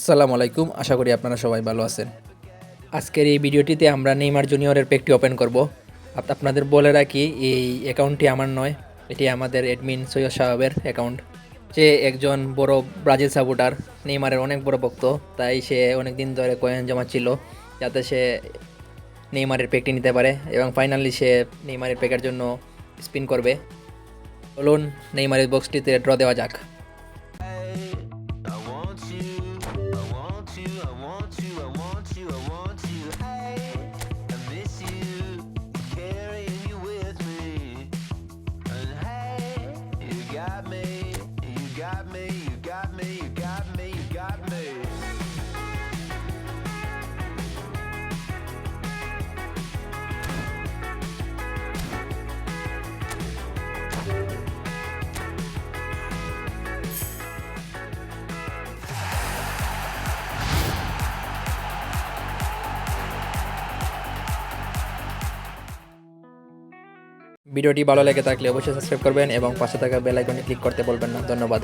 আসসালামু আলাইকুম, আশা করি আপনারা সবাই ভালো আছেন। আজকের এই ভিডিওটিতে আমরা নেইমার জুনিয়রের পেকটি ওপেন করব। আপ- আপনাদের বলে রাখি, এই অ্যাকাউন্টটি আমার নয়, এটি আমাদের অ্যাডমিন সৈয়দ সাহাবের অ্যাকাউন্ট সে একজন বড় ব্রাজিল সাপোর্টার নেইমারের অনেক বড় ভক্ত, তাই সে অনেক দিন ধরে কয়েন জমাচ্ছিল যাতে সে নেইমারের পেকটি নিতে পারে এবং ফাইনালি সে নেইমারের পেকের জন্য স্পিন করবে। চলুন, নেইমারের বক্সটিতে ড্র দেওয়া যাক। I want you, I want you. Hey, I miss you, carrying you with me. And hey, got me, you got me, you got me, you got me, ভিডিওটি ভালো লেগে থাকলে অবশ্যই সাবস্ক্রাইব করবেন এবং পাশে থাকা বেল আইকনে ক্লিক করতে বলবেন না। ধন্যবাদ।